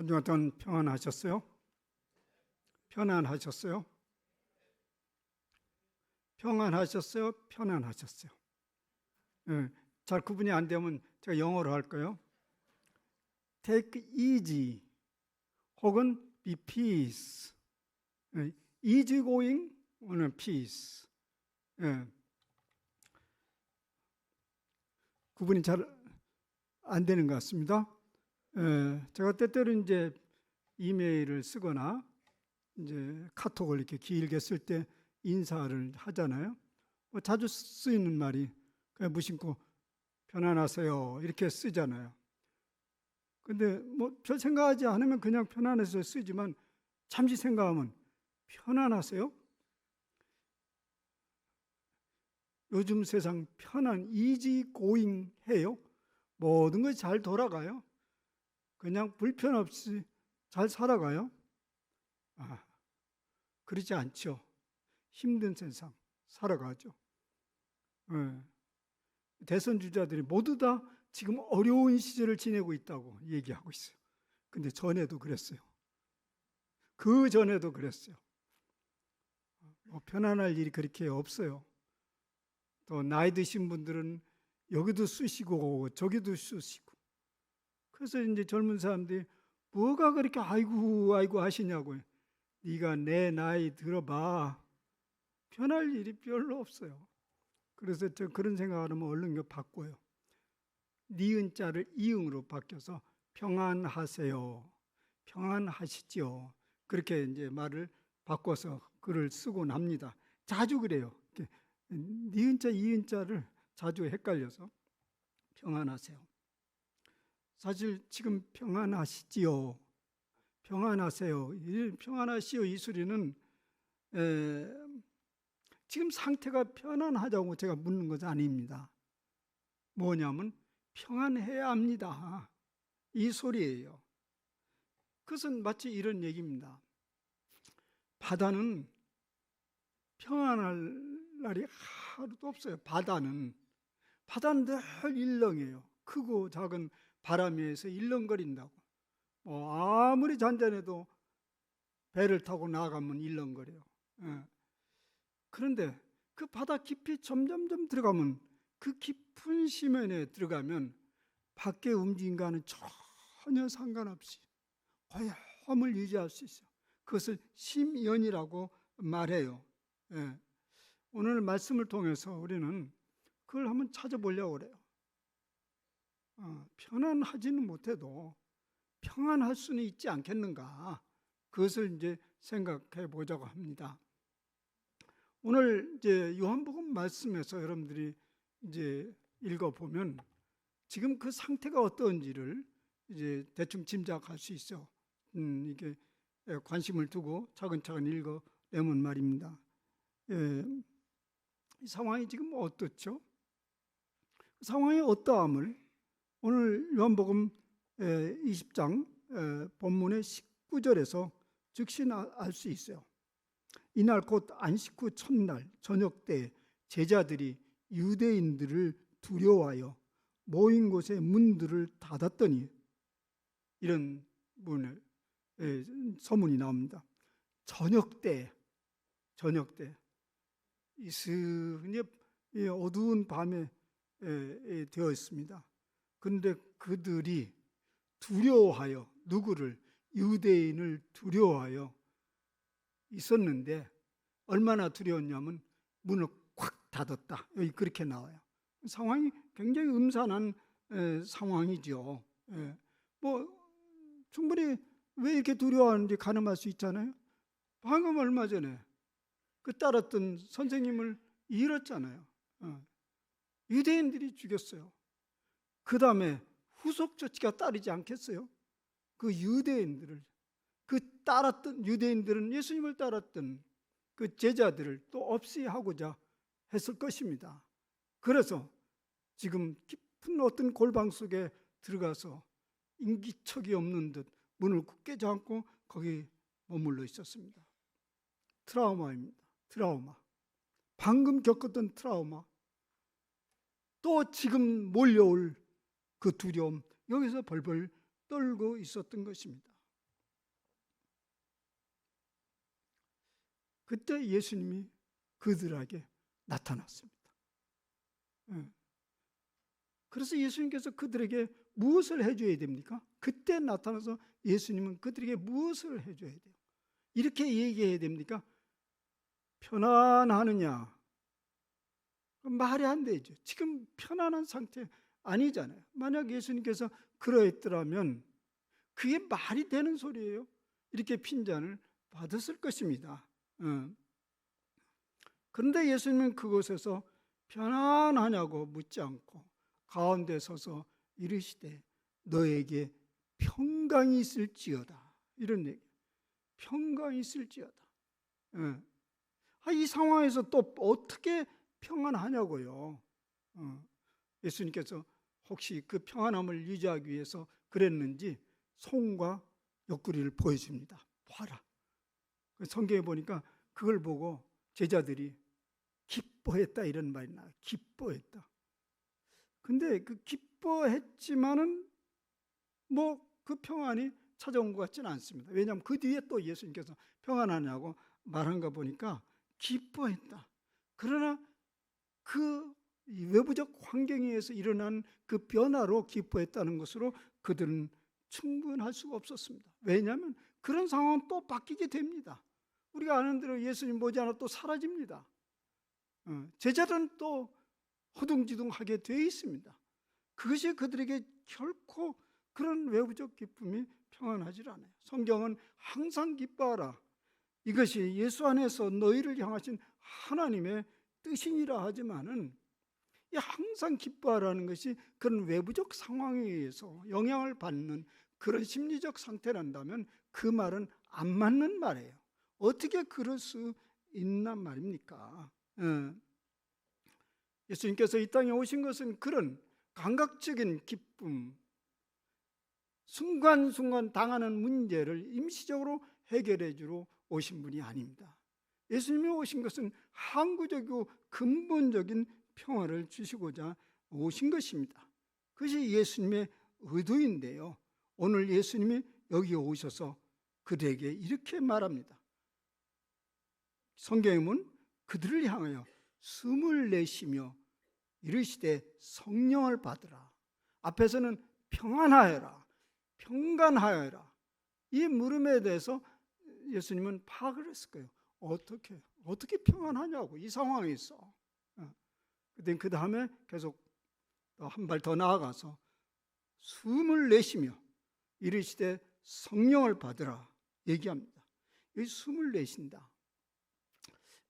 한 주간 동안 평안하셨어요? 편안하셨어요? 평안하셨어요? 편안하셨어요? 예, 잘 구분이 안 되면 제가 영어로 할까요? Take easy 혹은 be peace. 예, easy going 오늘 peace. 예. 구분이 잘 안 되는 것 같습니다. 예, 제가 때때로 이제 이메일을 쓰거나 이제 카톡을 이렇게 길게 쓸 때 인사를 하잖아요. 뭐 자주 쓰이는 말이 그냥 무심코 편안하세요 이렇게 쓰잖아요. 근데 뭐 별 생각하지 않으면 그냥 편안해서 쓰지만 잠시 생각하면 편안하세요? 요즘 세상 편안 이지 고잉 해요? 모든 것이 잘 돌아가요? 그냥 불편 없이 잘 살아가요? 아, 그렇지 않죠. 힘든 세상 살아가죠. 예. 대선 주자들이 모두 다 지금 어려운 시절을 지내고 있다고 얘기하고 있어요. 근데 전에도 그랬어요. 그 전에도 그랬어요. 뭐 편안할 일이 그렇게 없어요. 또 나이 드신 분들은 여기도 쓰시고 저기도 쓰시고 그래서 이제 젊은 사람들이 뭐가 그렇게 아이고 아이고 하시냐고요. 네가 내 나이 들어봐. 편할 일이 별로 없어요. 그래서 저 그런 생각을 하면 얼른 그 바꿔요. 니은 자를 이응으로 바뀌어서 평안하세요. 평안하시지요. 그렇게 이제 말을 바꿔서 글을 쓰곤 합니다. 자주 그래요. 니은 자, 이은 자를 자주 헷갈려서 평안하세요. 사실 지금 평안하시지요. 평안하세요. 이 평안하시오 이 소리는 에, 지금 상태가 편안하자고 제가 묻는 것은 아닙니다. 뭐냐면 평안해야 합니다. 이 소리예요. 그것은 마치 이런 얘기입니다. 바다는 평안할 날이 하루도 없어요. 바다는 바다는 늘 일렁해요. 크고 작은 바람에 의해서 일렁거린다고. 뭐 아무리 잔잔해도 배를 타고 나가면 일렁거려요. 예. 그런데 그 바다 깊이 점점점 들어가면 그 깊은 심연에 들어가면 밖에 움직임과는 전혀 상관없이 화염을 유지할 수 있어요. 그것을 심연이라고 말해요. 예. 오늘 말씀을 통해서 우리는 그걸 한번 찾아보려고 그래요. 어, 편안하지는 못해도 평안할 수는 있지 않겠는가? 그것을 이제 생각해 보자고 합니다. 오늘 이제 요한복음 말씀에서 여러분들이 이제 읽어 보면 지금 그 상태가 어떤지를 이제 대충 짐작할 수 있어. 음, 이게 관심을 두고 차근차근 읽어 내면 말입니다. 예, 이 상황이 지금 어떻죠? 상황이 어떠함을 오늘 요한복음 20장 본문의 19절에서 즉시 알 수 있어요. 이날 곧 안식 후 첫날 저녁 때 제자들이 유대인들을 두려워하여 모인 곳의 문들을 닫았더니 이런 문을 서문이 나옵니다. 저녁 때 저녁 때 이스니 어두운 밤에 되어 있습니다. 그런데 그들이 두려워하여 누구를 유대인을 두려워하여 있었는데 얼마나 두려웠냐면 문을 콱 닫았다. 여기 그렇게 나와요. 상황이 굉장히 음산한 상황이죠. 뭐 충분히 왜 이렇게 두려워하는지 가늠할 수 있잖아요. 방금 얼마 전에 그 따랐던 선생님을 잃었잖아요. 어. 유대인들이 죽였어요. 그 다음에 후속 조치가 따르지 않겠어요? 그 유대인들을 그 따랐던 유대인들은 예수님을 따랐던 그 제자들을 또 없이 하고자 했을 것입니다. 그래서 지금 깊은 어떤 골방 속에 들어가서 인기척이 없는 듯 문을 굳게 잠고 거기 머물러 있었습니다. 트라우마입니다. 트라우마. 방금 겪었던 트라우마. 또 지금 몰려올 그 두려움 여기서 벌벌 떨고 있었던 것입니다. 그때 예수님이 그들에게 나타났습니다. 예. 그래서 예수님께서 그들에게 무엇을 해줘야 됩니까? 그때 나타나서 예수님은 그들에게 무엇을 해줘야 돼요? 이렇게 얘기해야 됩니까? 편안하느냐? 말이 안 되죠. 지금 편안한 상태, 아니잖아요. 만약 예수님께서 그러했더라면 그게 말이 되는 소리예요. 이렇게 핀잔을 받았을 것입니다. 어. 그런데 예수님은 그곳에서 편안하냐고 묻지 않고 가운데 서서 이르시되 너에게 평강이 있을지어다 이런 얘기. 평강이 있을지어다. 예. 아, 이 상황에서 또 어떻게 평안하냐고요. 어. 예수님께서 혹시 그 평안함을 유지하기 위해서 그랬는지 손과 옆구리를 보여줍니다. 봐라. 그 성경에 보니까 그걸 보고 제자들이 기뻐했다 이런 말이 나와요. 기뻐했다. 근데 그 기뻐했지만은 뭐 그 평안이 찾아온 것 같지는 않습니다. 왜냐하면 그 뒤에 또 예수님께서 평안하냐고 말한 거 보니까 기뻐했다. 그러나 그 외부적 환경에 의해서 일어난 그 변화로 기뻐했다는 것으로 그들은 충분할 수가 없었습니다. 왜냐하면 그런 상황은 또 바뀌게 됩니다. 우리가 아는 대로 예수님 머지않아 또 사라집니다. 어, 제자들은 또 허둥지둥하게 되어 있습니다. 그것이 그들에게 결코 그런 외부적 기쁨이 평안하지 않아요. 성경은 항상 기뻐하라. 이것이 예수 안에서 너희를 향하신 하나님의 뜻이니라 하지만은 이 항상 기뻐하라는 것이 그런 외부적 상황에 의해서 영향을 받는 그런 심리적 상태란다면 그 말은 안 맞는 말이에요. 어떻게 그럴 수 있단 말입니까? 예. 예수님께서 이 땅에 오신 것은 그런 감각적인 기쁨, 순간순간 당하는 문제를 임시적으로 해결해 주러 오신 분이 아닙니다. 예수님이 오신 것은 항구적이고 근본적인 평화를 주시고자 오신 것입니다. 그것이 예수님의 의도인데요. 오늘 예수님이 여기 오셔서 그들에게 이렇게 말합니다. 보면 그들을 향하여 숨을 내쉬며 이르시되 성령을 받으라. 앞에서는 평안하여라. 평간하여라. 이 물음에 대해서 예수님은 파악을 했을 거예요. 어떻게 어떻게 평안하냐고 이 상황에서. 그때 그 다음에 계속 한 발 더 나아가서 숨을 내쉬며 이르시되 성령을 받으라 얘기합니다. 이 숨을 내쉰다.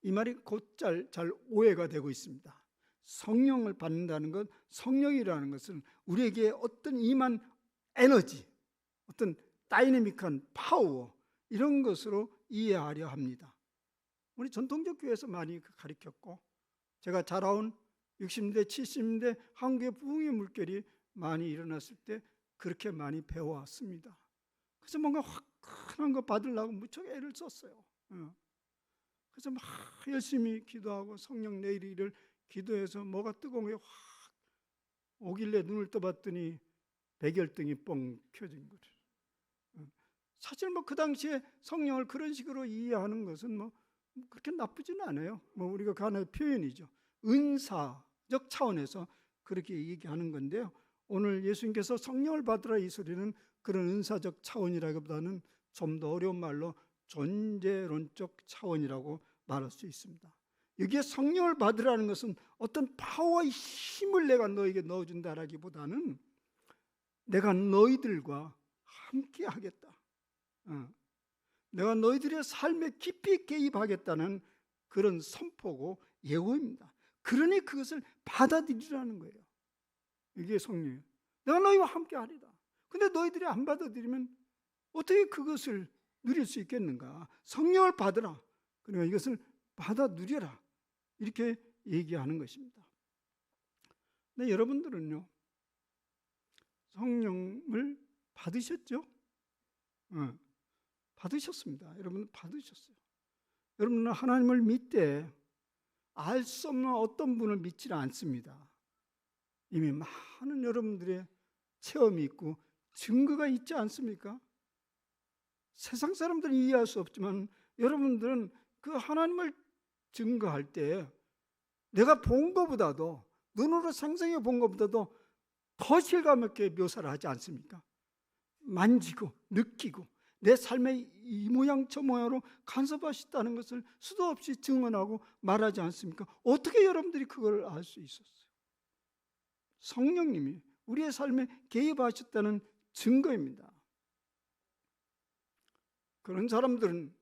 이 말이 곧잘 잘 오해가 되고 있습니다. 성령을 받는다는 것, 성령이라는 것은 우리에게 어떤 임한 에너지, 어떤 다이내믹한 파워 이런 것으로 이해하려 합니다. 우리 전통적 교회에서 많이 가르쳤고 제가 자라온 60년대, 70년대 한국의 부흥의 물결이 많이 일어났을 때 그렇게 많이 배워왔습니다. 그래서 뭔가 화끈한 거 받으려고 무척 애를 썼어요. 어. 그래서 막 열심히 기도하고 성령 내리기를 기도해서 뭐가 뜨거운 게 확 오길래 눈을 떠봤더니 백열등이 뻥 켜진 거죠. 어. 사실 뭐 그 당시에 성령을 그런 식으로 이해하는 것은 뭐 그렇게 나쁘지는 않아요. 뭐 우리가 그 하나의 표현이죠. 은사 적 차원에서 그렇게 얘기하는 건데요. 오늘 예수님께서 성령을 받으라 이 소리는 그런 은사적 차원이라기보다는 좀 더 어려운 말로 존재론적 차원이라고 말할 수 있습니다. 여기에 성령을 받으라는 것은 어떤 파워의 힘을 내가 너에게 넣어준다라기보다는 내가 너희들과 함께 하겠다. 어. 내가 너희들의 삶에 깊이 개입하겠다는 그런 선포고 예고입니다. 그러니 그것을 받아들이라는 거예요. 이게 성령. 내가 너희와 함께 하리다. 근데 너희들이 안 받아들이면 어떻게 그것을 누릴 수 있겠는가? 성령을 받으라. 그러니까 이것을 받아 누려라. 이렇게 얘기하는 것입니다. 근데 여러분들은요, 성령을 받으셨죠? 어, 받으셨습니다. 여러분 받으셨어요. 여러분은 하나님을 믿되 알 수 없는 어떤 분을 믿지는 않습니다. 이미 많은 여러분들의 체험이 있고 증거가 있지 않습니까? 세상 사람들은 이해할 수 없지만 여러분들은 그 하나님을 증거할 때 내가 본 것보다도 눈으로 상상해 본 것보다도 더 실감 있게 묘사를 하지 않습니까? 만지고 느끼고 내 삶의 이 모양 저 모양으로 간섭하셨다는 것을 수도 없이 증언하고 말하지 않습니까? 어떻게 여러분들이 그걸 알 수 있었어요? 성령님이 우리의 삶에 개입하셨다는 증거입니다. 그런 사람들은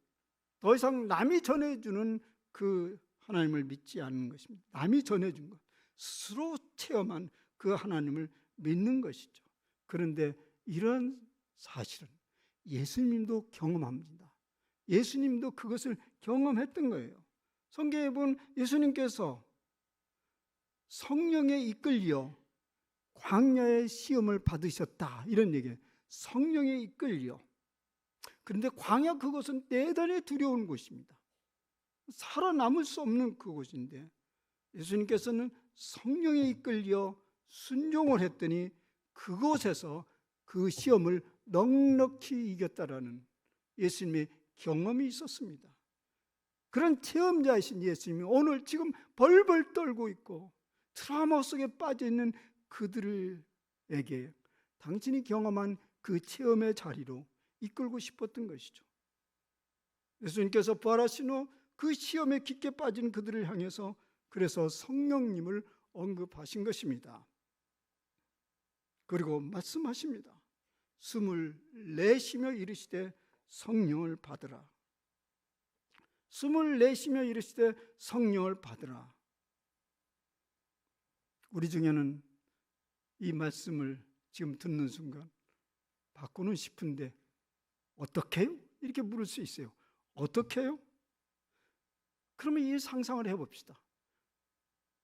더 이상 남이 전해주는 그 하나님을 믿지 않는 것입니다. 남이 전해준 것, 스스로 체험한 그 하나님을 믿는 것이죠. 그런데 이런 사실은 예수님도 경험합니다. 예수님도 그것을 경험했던 거예요. 성경에 본 예수님께서 성령에 이끌려 광야의 시험을 받으셨다. 이런 얘기예요. 성령에 이끌려. 그런데 광야 그것은 대단히 두려운 곳입니다. 살아남을 수 없는 그곳인데 예수님께서는 성령에 이끌려 순종을 했더니 그곳에서 그 시험을 넉넉히 이겼다라는 예수님의 경험이 있었습니다. 그런 체험자이신 예수님이 오늘 지금 벌벌 떨고 있고 트라우마 속에 빠져 있는 그들에게 당신이 경험한 그 체험의 자리로 이끌고 싶었던 것이죠. 예수님께서 부활하신 후 그 시험에 깊게 빠진 그들을 향해서 그래서 성령님을 언급하신 것입니다. 그리고 말씀하십니다. 숨을 내쉬며 이르시되 성령을 받으라. 숨을 내쉬며 이르시되 성령을 받으라. 우리 중에는 이 말씀을 지금 듣는 순간 바꾸는 싶은데 어떻게요? 이렇게 물을 수 있어요. 어떻게요? 그러면 이 상상을 해봅시다.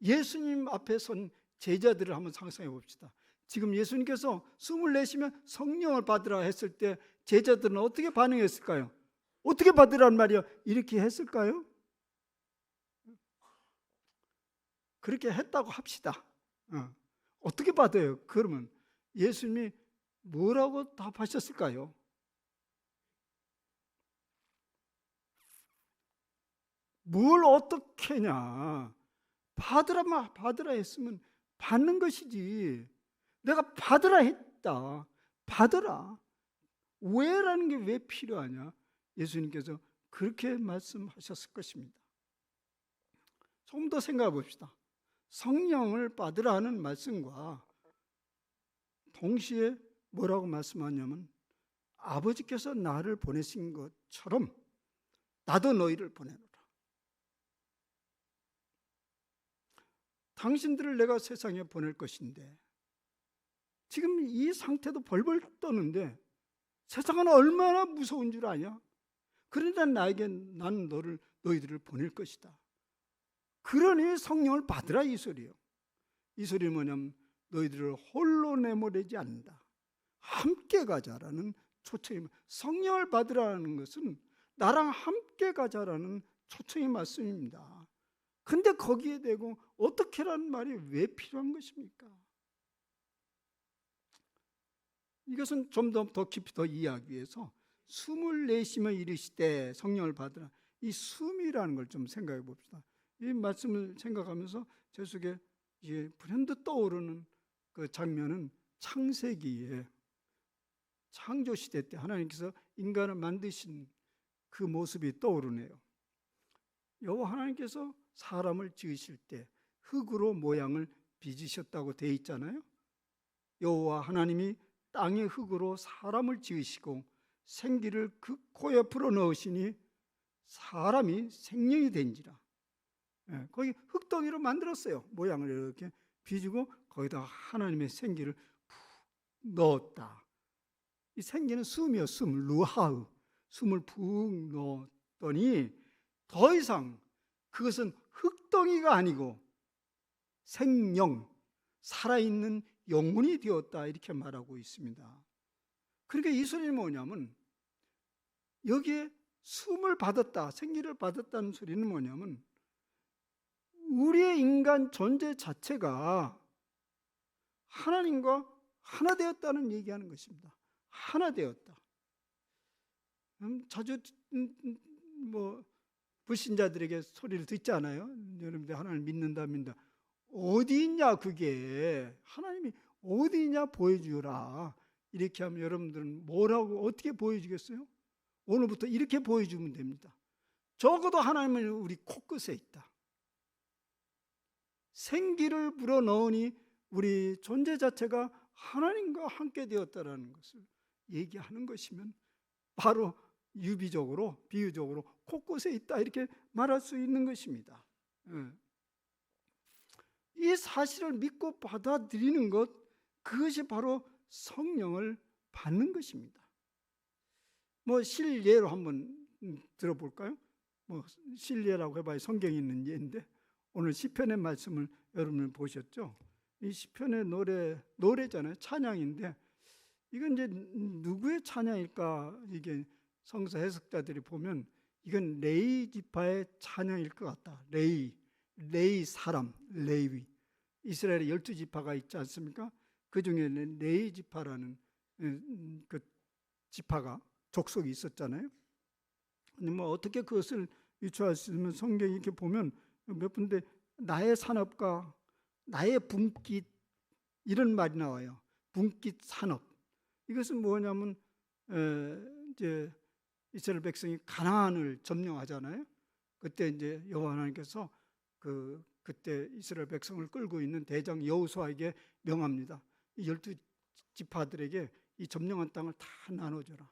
예수님 앞에 선 제자들을 한번 상상해 봅시다. 지금 예수님께서 숨을 내쉬면 성령을 받으라 했을 때 제자들은 어떻게 반응했을까요? 어떻게 받으라는 말이야? 이렇게 했을까요? 그렇게 했다고 합시다. 어. 어떻게 받아요? 그러면 예수님이 뭐라고 답하셨을까요? 뭘 어떻게 냐 받으라 받으라 했으면 받는 것이지. 내가 받으라 했다. 받으라. 왜라는 게 왜 필요하냐? 예수님께서 그렇게 말씀하셨을 것입니다. 조금 더 생각해 봅시다. 성령을 받으라는 말씀과 동시에 뭐라고 말씀하냐면 아버지께서 나를 보내신 것처럼 나도 너희를 보내노라. 당신들을 내가 세상에 보낼 것인데 지금 이 상태도 벌벌 떠는데 세상은 얼마나 무서운 줄 아냐? 그러니까 나에게 나는 너를 너희들을 보낼 것이다. 그러니 성령을 받으라 이 소리예요. 이 소리는 뭐냐면 너희들을 홀로 내보내지 않는다. 함께 가자라는 초청이 성령을 받으라는 것은 나랑 함께 가자라는 초청의 말씀입니다. 근데 거기에 대고 어떻게라는 말이 왜 필요한 것입니까? 이것은 좀 더 더 깊이 더 이해하기 위해서 숨을 내쉬며 이르시되 성령을 받으라. 이 숨이라는 걸 좀 생각해 봅시다. 이 말씀을 생각하면서 제 속에 이제 불현듯 떠오르는 그 장면은 창세기에 창조 시대 때 하나님께서 인간을 만드신 그 모습이 떠오르네요. 여호와 하나님께서 사람을 지으실 때 흙으로 모양을 빚으셨다고 돼 있잖아요. 여호와 하나님이 땅의 흙으로 사람을 지으시고 생기를 그 코에 불어 넣으시니 사람이 생명이 된지라. 예, 거기 흙덩이로 만들었어요. 모양을 이렇게 빚고 거기다 하나님의 생기를 푹 넣었다. 이 생기는 숨이요, 숨, 루하우. 숨을 푹 넣었더니 더 이상 그것은 흙덩이가 아니고 생명, 살아있는 영혼이 되었다. 이렇게 말하고 있습니다. 그러니까 이 소리는 뭐냐면 여기에 숨을 받았다, 생기를 받았다는 소리는 뭐냐면 우리의 인간 존재 자체가 하나님과 하나 되었다는 얘기하는 것입니다. 하나 되었다. 음, 자주 음, 음, 뭐 불신자들에게 소리를 듣지 않아요? 여러분들 하나님을 믿는다 믿는다. 어디 있냐 그게 하나님이 어디 있냐 보여주라. 이렇게 하면 여러분들은 뭐라고 어떻게 보여주겠어요? 오늘부터 이렇게 보여주면 됩니다. 적어도 하나님은 우리 코끝에 있다. 생기를 불어넣으니 우리 존재 자체가 하나님과 함께 되었다라는 것을 얘기하는 것이면 바로 유비적으로 비유적으로 곳곳에 있다 이렇게 말할 수 있는 것입니다. 예. 이 사실을 믿고 받아들이는 것 그것이 바로 성령을 받는 것입니다. 뭐 실예로 한번 들어볼까요? 뭐 실예라고 해봐야 성경에 있는 예인데 오늘 시편의 말씀을 여러분 보셨죠? 이 시편의 노래 노래잖아요. 찬양인데 이건 이제 누구의 찬양일까 이게 성서 해석자들이 보면 이건 레이 지파의 찬양일 것 같다. 레이 레이 사람 레위 이스라엘에 열두 지파가 있지 않습니까? 그 중에는 레이 지파라는 음, 그 지파가 족속이 있었잖아요. 근데 뭐 어떻게 그것을 유추할 수 있으면 성경이 이렇게 보면 몇 군데 나의 산업과 나의 분깃 이런 말이 나와요. 분깃 산업. 이것은 뭐냐면 에, 이제 이스라엘 백성이 가나안을 점령하잖아요. 그때 이제 여호와 하나님께서 그 그때 이스라엘 백성을 끌고 있는 대장 여호수아에게 명합니다. 이 열두 지파들에게 이 점령한 땅을 다 나눠줘라.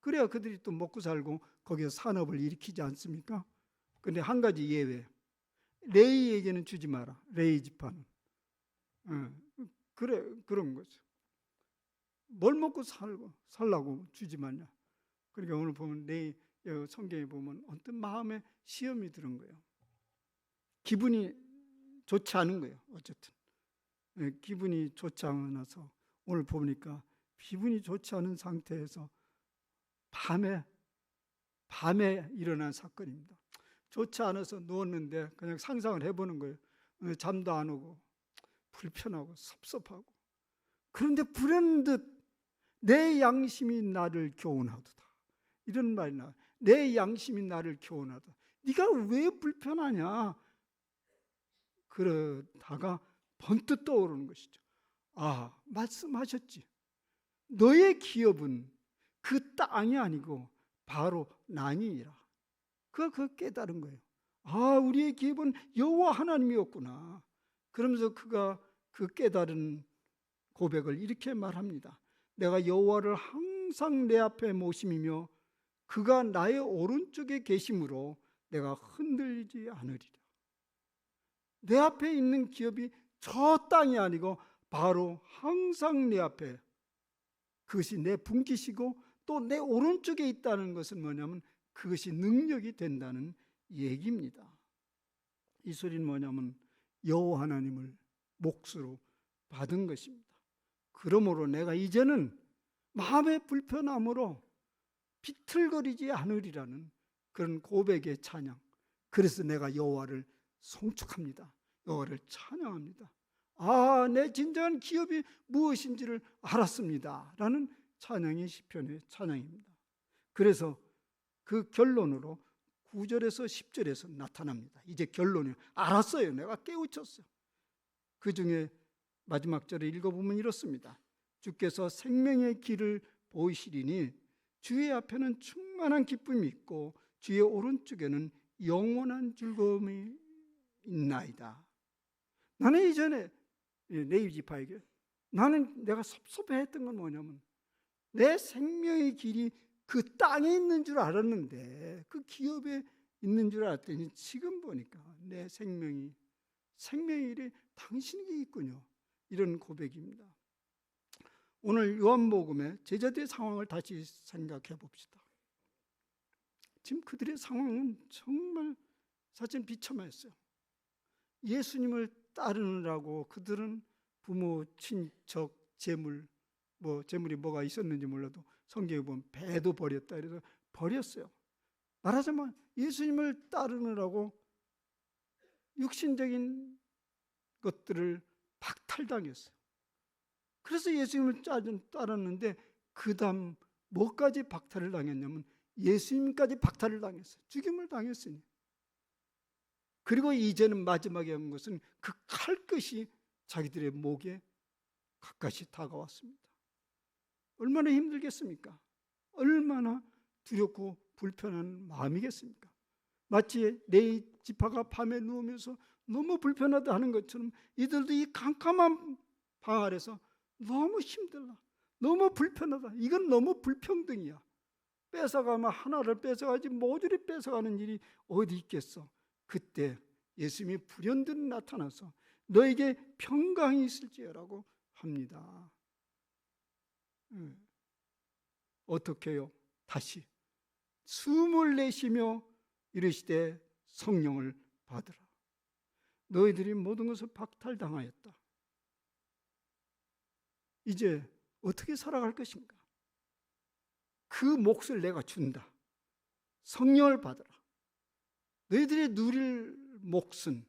그래야 그들이 또 먹고 살고 거기서 산업을 일으키지 않습니까? 근데 한 가지 예외. 레이에게는 주지 마라. 레이 지파는. 어, 그래 그런 거죠. 뭘 먹고 살고 살라고 주지 마냐. 그러니까 오늘 보면 레이 어, 성경에 보면 어떤 마음에 시험이 드는 거예요. 기분이 좋지 않은 거예요. 어쨌든 예, 기분이 좋지 않아서 오늘 보니까 기분이 좋지 않은 상태에서 밤에 밤에 일어난 사건입니다. 좋지 않아서 누웠는데 그냥 상상을 해보는 거예요. 어, 잠도 안 오고 불편하고 섭섭하고 그런데 불현듯 내 양심이 나를 교훈하도다 이런 말이 나. 내 양심이 나를 교훈하다. 네가 왜 불편하냐? 그러다가 번뜩 떠오르는 것이죠. 아 말씀하셨지. 너의 기업은 그 땅이 아니고 바로 난이니라. 그, 그 깨달은 거예요. 아, 우리의 기업은 여호와 하나님이었구나. 그러면서 그가 그 깨달은 고백을 이렇게 말합니다. 내가 여호와를 항상 내 앞에 모심이며 그가 나의 오른쪽에 계심으로 내가 흔들리지 않으리라. 내 앞에 있는 기업이 저 땅이 아니고 바로 항상 내 앞에 그것이 내 분기시고 또 내 오른쪽에 있다는 것은 뭐냐면 그것이 능력이 된다는 얘기입니다. 이 소리는 뭐냐면 여호와 하나님을 몫으로 받은 것입니다. 그러므로 내가 이제는 마음의 불편함으로 비틀거리지 않으리라는 그런 고백의 찬양. 그래서 내가 여호와를 송축합니다. 여호와를 찬양합니다. 아, 내 진정한 기업이 무엇인지를 알았습니다. 라는 찬양이 시편의 찬양입니다. 그래서 그 결론으로 9절에서 10절에서 나타납니다. 이제 결론이 알았어요. 내가 깨우쳤어요. 그 중에 마지막 절을 읽어보면 이렇습니다. 주께서 생명의 길을 보이시리니 주의 앞에는 충만한 기쁨이 있고 주의 오른쪽에는 영원한 즐거움이 있나이다. 나는 이전에 네이 지파에게 나는 내가 섭섭해했던 건 뭐냐면 내 생명의 길이 그 땅에 있는 줄 알았는데 그 기업에 있는 줄 알았더니 지금 보니까 내 생명이 생명의 일이 당신에게 있군요. 이런 고백입니다. 오늘 요한복음의 제자들의 상황을 다시 생각해 봅시다. 지금 그들의 상황은 정말 사실 비참했어요. 예수님을 따르느라고 그들은 부모, 친척, 재물, 뭐 재물이 뭐가 있었는지 몰라도 성경에 보면 배도 버렸다 그래서 버렸어요. 말하자면 예수님을 따르느라고 육신적인 것들을 박탈당했어요. 그래서 예수님을 따랐는데 그 다음 뭐까지 박탈을 당했냐면 예수님까지 박탈을 당했어요. 죽임을 당했으니 그리고 이제는 마지막에 한 것은 그 칼끝이 자기들의 목에 가까이 다가왔습니다. 얼마나 힘들겠습니까? 얼마나 두렵고 불편한 마음이겠습니까? 마치 내 지파가 밤에 누우면서 너무 불편하다 하는 것처럼 이들도 이 캄캄한 방 아래서 너무 힘들다. 너무 불편하다. 이건 너무 불평등이야. 뺏어가면 하나를 뺏어가지 모조리 뺏어가는 일이 어디 있겠어? 그때 예수님이 불현듯 나타나서 너에게 평강이 있을지라고 합니다. 예. 어떻게요? 다시 숨을 내쉬며 이르시되 성령을 받으라. 너희들이 모든 것을 박탈당하였다. 이제 어떻게 살아갈 것인가? 그 몫을 내가 준다. 성령을 받으라. 너희들이 누릴 몫은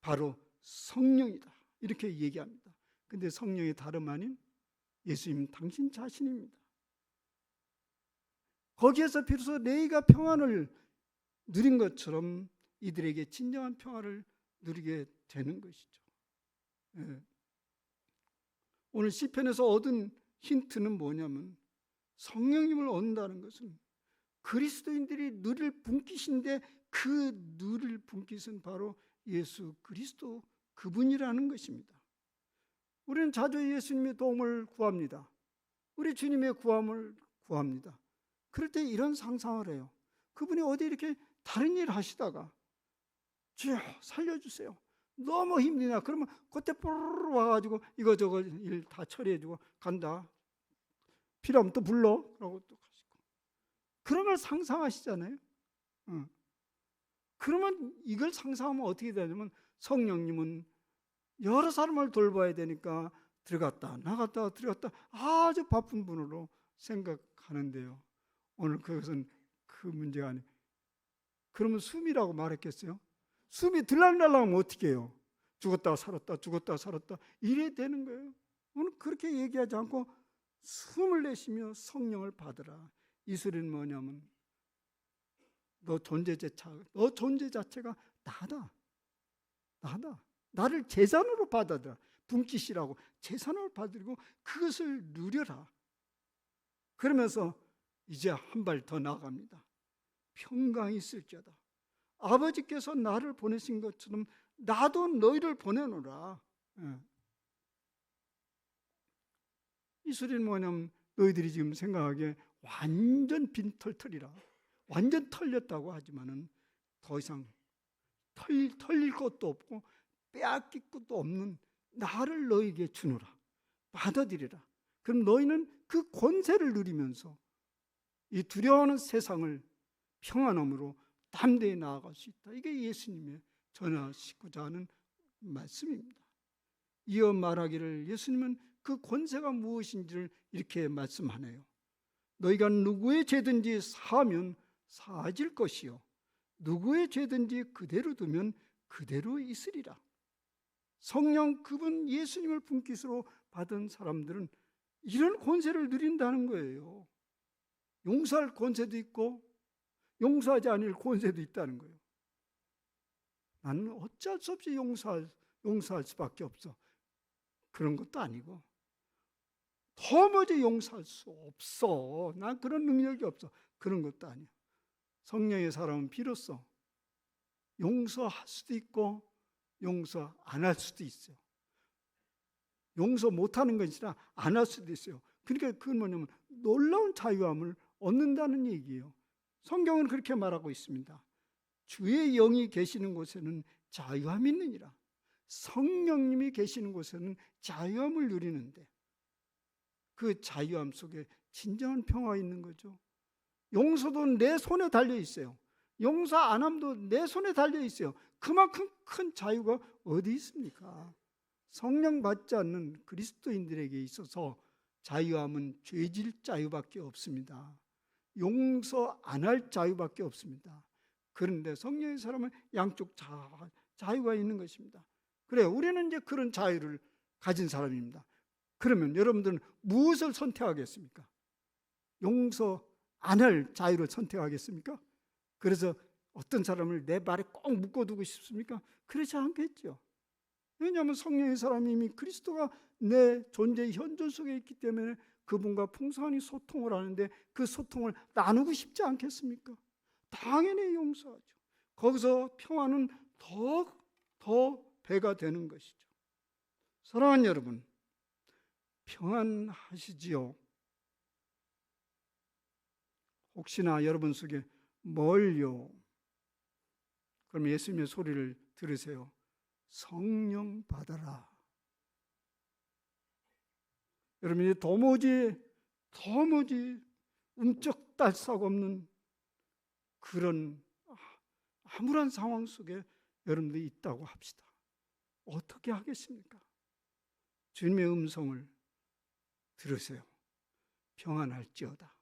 바로 성령이다. 이렇게 얘기합니다. 근데 성령이 다름 아닌 예수님 당신 자신입니다. 거기에서 비로소 너희가 평안을 누린 것처럼 이들에게 진정한 평화를 누리게 되는 것이죠. 예. 오늘 시편에서 얻은 힌트는 뭐냐면 성령님을 얻는다는 것은 그리스도인들이 누릴 분깃인데 그 누릴 분깃은 바로 예수 그리스도 그분이라는 것입니다. 우리는 자주 예수님의 도움을 구합니다. 우리 주님의 구함을 구합니다. 그럴 때 이런 상상을 해요. 그분이 어디 이렇게 다른 일 하시다가 주여 살려주세요. 너무 힘드냐? 그러면 그때 뽀르르 와가지고 이거 저거 일 다 처리해주고 간다. 필요 하면 또 불러. 라고 또 가시고. 그런 걸 상상하시잖아요. 응. 그러면 이걸 상상하면 어떻게 되냐면 성령님은 여러 사람을 돌봐야 되니까 들어갔다 나갔다 들어갔다 아주 바쁜 분으로 생각하는데요. 오늘 그것은 그 문제가 아니에요. 그러면 숨이라고 말했겠어요? 숨이 들락날락하면 어떻게 해요? 죽었다 살았다 죽었다 살았다 이래 되는 거예요. 오늘 그렇게 얘기하지 않고 숨을 내쉬며 성령을 받으라. 이 소리는 뭐냐면 너 존재 자체가 너 존재 자체가 나다. 나다. 나를 재산으로 받아들여. 분깃이라고 재산으로 받들고 그것을 누려라. 그러면서 이제 한 발 더 나아갑니다. 평강이 있을지어다. 아버지께서 나를 보내신 것처럼 나도 너희를 보내노라. 예. 이 소리는 뭐냐면 너희들이 지금 생각하기에 완전 빈털털이라 완전 털렸다고 하지만은 더 이상 털, 털릴 것도 없고 빼앗길 것도 없는 나를 너에게 주노라. 받아들이라. 그럼 너희는 그 권세를 누리면서 이 두려워하는 세상을 평안함으로 담대히 나아갈 수 있다. 이게 예수님의 전하시고자 하는 말씀입니다. 이어 말하기를 예수님은 그 권세가 무엇인지를 이렇게 말씀하네요. 너희가 누구의 죄든지 사하면 사해질 것이요 누구의 죄든지 그대로 두면 그대로 있으리라. 성령 그분 예수님을 분깃으로 받은 사람들은 이런 권세를 누린다는 거예요. 용서할 권세도 있고 용서하지 않을 권세도 있다는 거예요. 나는 어쩔 수 없이 용서할, 용서할 수밖에 없어. 그런 것도 아니고 도무지 용서할 수 없어. 난 그런 능력이 없어. 그런 것도 아니야. 성령의 사람은 비로소 용서할 수도 있고 용서 안 할 수도 있어요. 용서 못하는 것이라 안 할 수도 있어요. 그러니까 그건 뭐냐면 놀라운 자유함을 얻는다는 얘기예요. 성경은 그렇게 말하고 있습니다. 주의 영이 계시는 곳에는 자유함이 있느니라. 성령님이 계시는 곳에는 자유함을 누리는데 그 자유함 속에 진정한 평화가 있는 거죠. 용서도 내 손에 달려 있어요. 용서 안 함도 내 손에 달려 있어요. 그만큼 큰 자유가 어디 있습니까? 성령 받지 않는 그리스도인들에게 있어서 자유함은 죄질 자유밖에 없습니다. 용서 안 할 자유밖에 없습니다. 그런데 성령의 사람은 양쪽 자, 자유가 있는 것입니다. 그래, 우리는 이제 그런 자유를 가진 사람입니다. 그러면 여러분들은 무엇을 선택하겠습니까? 용서 안할 자유를 선택하겠습니까? 그래서 어떤 사람을 내 말에 꼭 묶어두고 싶습니까? 그렇지 않겠죠. 왜냐하면 성령의 사람이 그리스도가 내 존재의 현존 속에 있기 때문에 그분과 풍성히 소통을 하는데 그 소통을 나누고 싶지 않겠습니까? 당연히 용서하죠. 거기서 평화는 더, 더 배가 되는 것이죠. 사랑하는 여러분, 평안하시지요? 혹시나 여러분 속에 뭘요? 그럼 예수님의 소리를 들으세요. 성령 받아라. 여러분이 도무지 도무지 움쩍달싹 없는 그런 암울한 상황 속에 여러분들이 있다고 합시다. 어떻게 하겠습니까? 주님의 음성을 들으세요. 평안할지어다.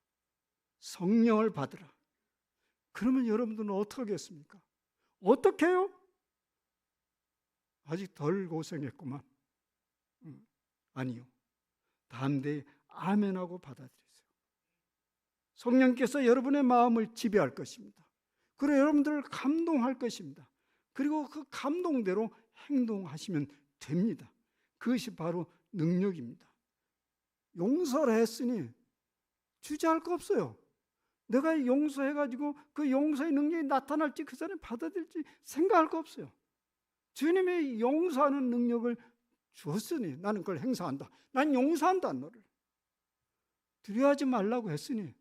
성령을 받으라. 그러면 여러분들은 어떻게 하겠습니까? 어떻게 해요? 아직 덜 고생했구만. 음, 아니요. 담대히 아멘하고 받아들이세요. 성령께서 여러분의 마음을 지배할 것입니다. 그리고 여러분들을 감동할 것입니다. 그리고 그 감동대로 행동하시면 됩니다. 그것이 바로 능력입니다. 용서를 했으니 주저할 거 없어요. 내가 용서해가지고 그 용서의 능력이 나타날지 그 사람이 받아들일지 생각할 거 없어요. 주님의 용서하는 능력을 주었으니 나는 그걸 행사한다. 난 용서한다 너를. 두려워하지 말라고 했으니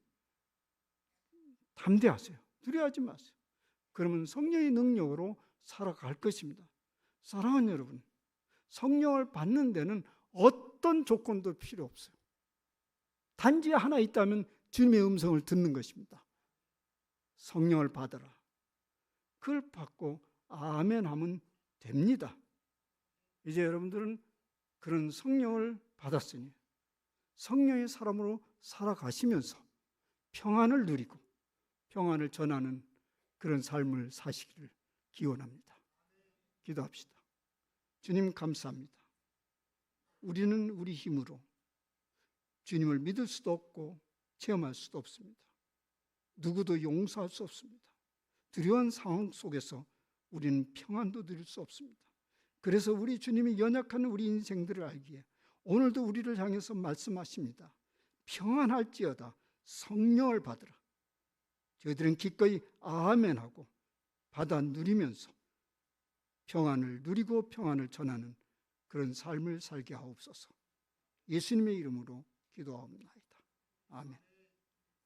담대하세요. 두려워하지 마세요. 그러면 성령의 능력으로 살아갈 것입니다. 사랑하는 여러분, 성령을 받는 데는 어떤 조건도 필요 없어요. 단지 하나 있다면 주님의 음성을 듣는 것입니다. 성령을 받아라. 그걸 받고 아멘 하면 됩니다. 이제 여러분들은 그런 성령을 받았으니 성령의 사람으로 살아가시면서 평안을 누리고 평안을 전하는 그런 삶을 사시기를 기원합니다. 기도합시다. 주님 감사합니다. 우리는 우리 힘으로 주님을 믿을 수도 없고 체험할 수도 없습니다. 누구도 용서할 수 없습니다. 두려운 상황 속에서 우리는 평안도 누릴 수 없습니다. 그래서 우리 주님이 연약한 우리 인생들을 알기에 오늘도 우리를 향해서 말씀하십니다. 평안할지어다 성령을 받으라. 저희들은 기꺼이 아멘하고 받아 누리면서 평안을 누리고 평안을 전하는 그런 삶을 살게 하옵소서. 예수님의 이름으로 기도하옵나이다. 아멘.